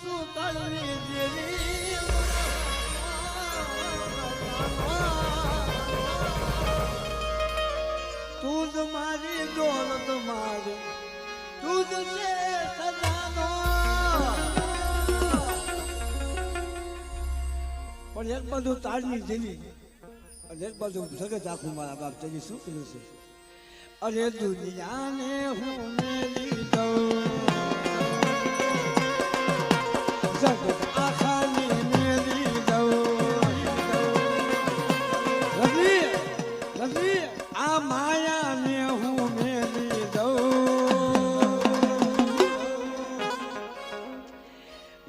શું કળવી જેવી તું જ મારી દોલત મારી તું જ છે પણ એક બાજુ તાળની જેલી, અને એક બાજુ જગત આખું મારા બાપ તેની શું કર્યું છે? અરે દુનિયાને હું મેલી દઉં. આ માયાને હું મેલી દઉં.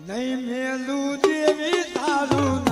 નહીં મેલું દેવી તારું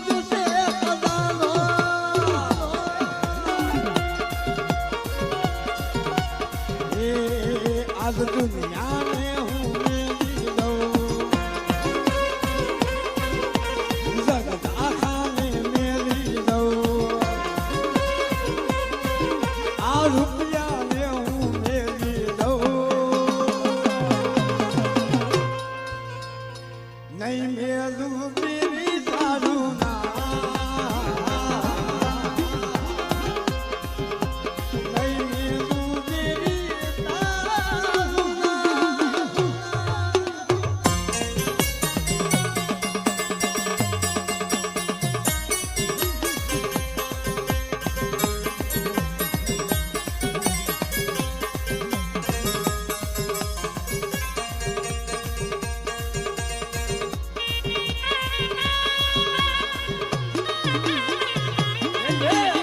જ છે સદાનો એ આજ દુનિયાને આ Yeah.